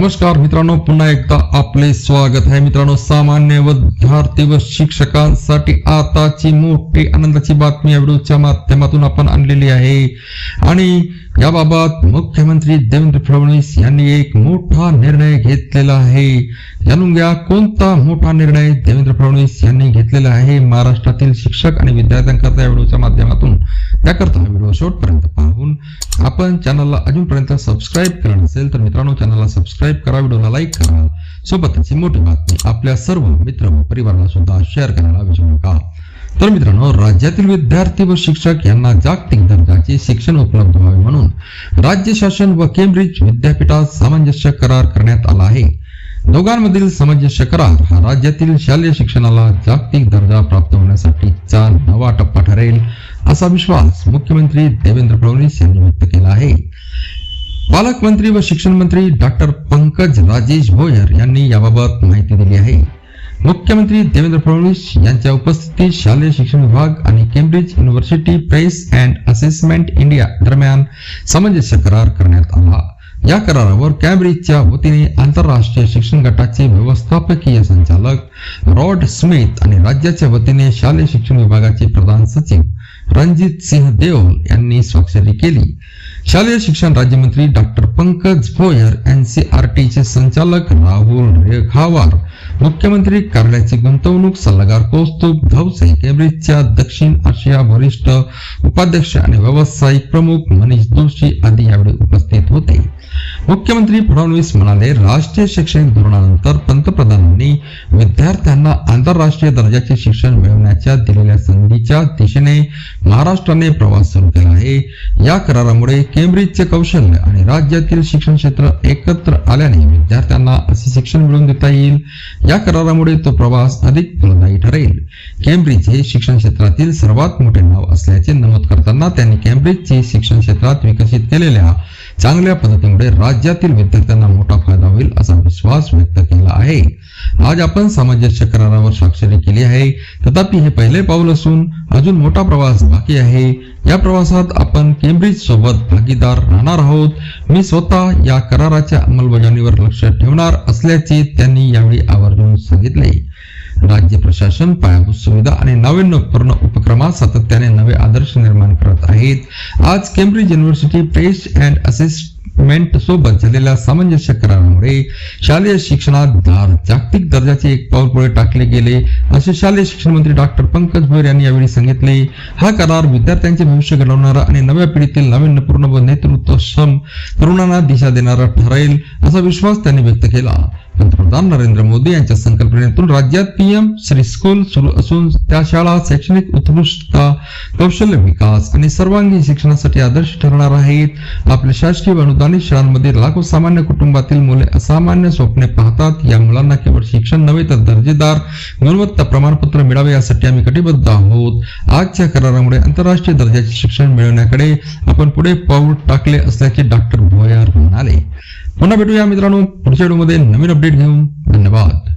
नमस्कार मित्रांनो पुन्हा एकदा आपले स्वागत आहे. मित्रांनो सामान्य विद्यार्थी व शिक्षकांसाठी आताची मोठी आनंदाची बातमी या व्हिडिओच्या माध्यमातून आपण आणलेली आहे. आणि याबाबत मुख्यमंत्री देवेंद्र फडणवीस यांनी एक मोठा निर्णय घेतलेला आहे. जाणून घ्या कोणता मोठा निर्णय देवेंद्र फडणवीस यांनी घेतलेला आहे. महाराष्ट्रातील शिक्षक आणि विद्यार्थ्यांकरता या व्हिडिओच्या माध्यमातून. त्याकरता व्हिडिओ शेवटपर्यंत म्हणून आपण चॅनलला अजूनपर्यंत सबस्क्राईब केलं नसेल तर मित्रांनो चॅनलला सबस्क्राईब करा व्हिडिओला लाईक करा. सोबतच ही मोठी बातमी आपल्या सर्व मित्र व परिवाराला सुद्धा शेअर करायला विसरू नका. तर मित्रांनो राज्यातील विद्यार्थी व शिक्षक यांना जागतिक दर्जाचे शिक्षण उपलब्ध व्हावे म्हणून राज्य शासन व केम्ब्रिज विद्यापीठात सामंजस्य करार करण्यात आला आहे. दोघांमधील सामंजस्य करार हा राज्यातील शालेय शिक्षणाला जागतिक दर्जा प्राप्त होण्यासाठीचा नवा टप्पा ठरेल. असा विश्वास मुख्यमंत्री देवेंद्र फडणवीस यांनी व्यक्त केला आहे. पालकमंत्री व शिक्षण मंत्री डॉक्टर पंकज राजेश भोयर यांनी याबाबत माहिती दिली आहे. मुख्यमंत्री देवेंद्र फडणवीस यांच्या उपस्थितीत शालेय शिक्षण विभाग आणि Cambridge university press and assessment India दरम्यान सामंजस्य करार करण्यात आला. या करारावर कॅम्ब्रिजच्या वतीने आंतरराष्ट्रीय शिक्षण गटाचे व्यवस्थापकीय संचालक रॉड स्मिथ आणि राज्याच्या वतीने शालेय शिक्षण विभागाचे प्रधान सचिव रणजित सिंह देओल यांनी स्वाक्षरी केली. शालेय शिक्षण राज्यमंत्री डॉक्टर पंकज भोयर एनसीआरटीचे संचालक राहुल रेखावार मुख्यमंत्री कार्यालयाचे गुंतवणूक सल्लागार कौस्तुभ धवसे केम्ब्रिजच्या दक्षिण आशिया वरिष्ठ उपाध्यक्ष आणि व्यावसायिक प्रमुख मनीष जोशी आदी यावेळी उपस्थित होते. मुख्यमंत्री फडणवीस म्हणाले राष्ट्रीय शैक्षणिक धोरणानंतर पंतप्रधानांनी विद्यार्थ्यांना आंतरराष्ट्रीय दर्जाचे शिक्षण मिळवण्याच्या दिलेल्या संधीच्या दिशेने महाराष्ट्राने प्रवास सुरू केला आहे. या करारामुळे केम्ब्रिजचे कौशल्य आणि राज्यातील शिक्षण क्षेत्र एकत्र आल्याने विद्यार्थ्यांना असे शिक्षण मिळवून देता येईल. या करारामुळे तो प्रवास अधिक फलदायी ठरेल. कॅम्ब्रिज हे शिक्षण क्षेत्रातील सर्वात मोठे नाव असल्याचे नमूद करताना त्यांनी कॅम्ब्रिजचे शिक्षण क्षेत्रात विकसित केलेल्या चांगल्या पद्धतीमुळे राज्यातील विद्यार्थ्यांना मोठा फायदा होईल असा विश्वास व्यक्त केला आहे. आज आपण सामंजस्य करारावर स्वाक्षरी केली आहे. तथापि हे पहिले पाऊल असून अजून मोठा प्रवास बाकी आहे. या प्रवासात आपण केम्ब्रिज सोबत भागीदार राहणार आहोत. मी स्वतः या कराराच्या अंमलबजावणीवर लक्ष ठेवणार असल्याचे त्यांनी यावेळी आवर्जून सांगितले. राज्य प्रशासन पायाभूत सुविधा आणि नाविन्यपूर्ण उपक्रमात सातत्याने नवे आदर्श निर्माण करत आहेत. आज केम्ब्रिज युनिव्हर्सिटी पेस्ट अँड असेसमेंट सोबत झालेल्या सामंजस्य करारामुळे शालेय शिक्षणात दार जागतिक दर्जाचे एक पाऊल पुढे टाकले गेले. असे शालेय शिक्षण मंत्री डॉक्टर पंकज भोयर यांनी यावेळी सांगितले. हा करार विद्यार्थ्यांचे भविष्य घडवणारा आणि नव्या पिढीतील नाविन्यपूर्ण व नेतृत्वक्षम तरुणांना दिशा देणारा ठरेल असा विश्वास त्यांनी व्यक्त केला. पंतप्रधान नरेंद्र मोदी यांच्या संकल्पनेतून राज्यात पीएम श्री स्कूल सुरू असून त्या शाळा शैक्षणिक उत्कृष्टता कौशल्य विकास आणि सर्वांगीण शिक्षणासाठी आदर्श ठरणार आहेत. आपल्या शासकीय अनुदानित शाळांमध्ये लाखो सामान्य कुटुंबातील मुले असामान्य स्वप्ने पाहतात. या मुलांना केवळ शिक्षण नव्हे तर दर्जेदार गुणवत्ता प्रमाणपत्र मिळावे यासाठी आम्ही कटिबद्ध आहोत. आजच्या करारामुळे आंतरराष्ट्रीय दर्जाचे शिक्षण मिळवण्याकडे आपण पुढे पाऊल टाकले असल्याचे डॉक्टर भोयार म्हणाले. पुन्हा भेटूया मित्रांनो पुढच्या व्हिडिओमध्ये नवीन अपडेट घेऊन. धन्यवाद.